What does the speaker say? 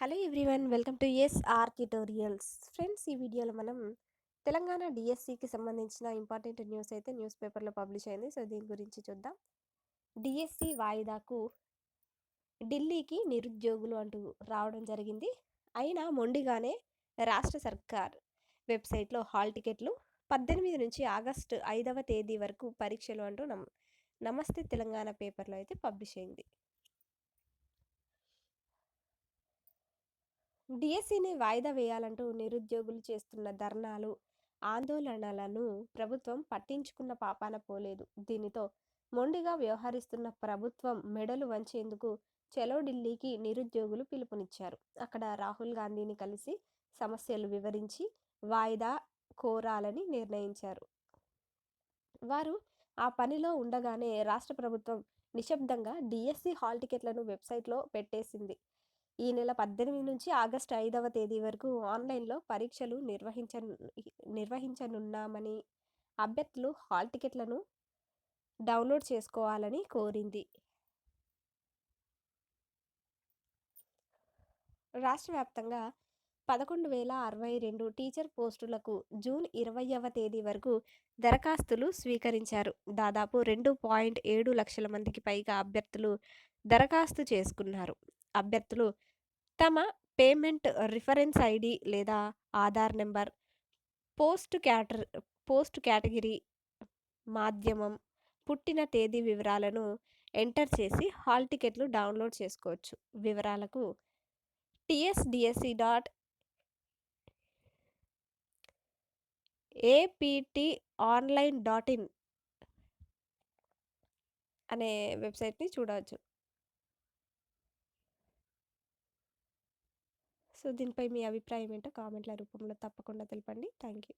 Hello everyone welcome to S R ఆర్కిటోరియల్స్ friends ఈ వీడియోలో మనం తెలంగాణ డిఎస్సికి సంబంధించిన ఇంపార్టెంట్ న్యూస్ అయితే న్యూస్ పేపర్లో పబ్లిష్ అయింది. సో దీని గురించి చూద్దాం. డిఎస్సి వాయిదాకు ఢిల్లీకి నిరుద్యోగులు అంటూ రావడం జరిగింది. అయినా మొండిగానే రాష్ట్ర సర్కార్ వెబ్సైట్లో హాల్ టికెట్లు పద్దెనిమిది నుంచి ఆగస్టు ఐదవ తేదీ వరకు పరీక్షలు అంటూ నమ్ నమస్తే తెలంగాణ పేపర్లో అయితే పబ్లిష్ అయింది. డిఎస్సిని వాయిదా వేయాలంటూ నిరుద్యోగులు చేస్తున్న ధర్నాలు ఆందోళనలను ప్రభుత్వం పట్టించుకున్న పాపాన పోలేదు. దీనితో మొండిగా వ్యవహరిస్తున్న ప్రభుత్వం మెడలు వంచేందుకు చలో ఢిల్లీకి నిరుద్యోగులు పిలుపునిచ్చారు. అక్కడ రాహుల్ గాంధీని కలిసి సమస్యలు వివరించి వాయిదా కోరాలని నిర్ణయించారు. వారు ఆ పనిలో ఉండగానే రాష్ట్ర ప్రభుత్వం నిశ్శబ్దంగా డిఎస్సి హాల్ టికెట్లను వెబ్సైట్లో పెట్టేసింది. ఈ నెల పద్దెనిమిది నుంచి ఆగస్టు ఐదవ తేదీ వరకు ఆన్లైన్లో పరీక్షలు నిర్వహించ నిర్వహించనున్నామని అభ్యర్థులు హాల్ టికెట్లను డౌన్లోడ్ చేసుకోవాలని కోరింది. రాష్ట్ర వ్యాప్తంగా పదకొండు వేల అరవై రెండు టీచర్ పోస్టులకు జూన్ ఇరవైవ తేదీ వరకు దరఖాస్తులు స్వీకరించారు. దాదాపు రెండు పాయింట్ ఏడు లక్షల మందికి పైగా అభ్యర్థులు దరఖాస్తు చేసుకున్నారు. అభ్యర్థులు తమ పేమెంట్ రిఫరెన్స్ ఐడి లేదా ఆధార్ నెంబర్ పోస్ట్ క్యాటర్ పోస్ట్ కేటగిరీ మాధ్యమం పుట్టిన తేదీ వివరాలను ఎంటర్ చేసి హాల్ టికెట్లు డౌన్లోడ్ చేసుకోవచ్చు. వివరాలకు TSDSC dot APT online dot in అనే వెబ్సైట్ని చూడవచ్చు. సో దీనిపై మీ అభిప్రాయం ఏంటో కామెంట్ల రూపంలో తప్పకుండా తెలపండి. Thank you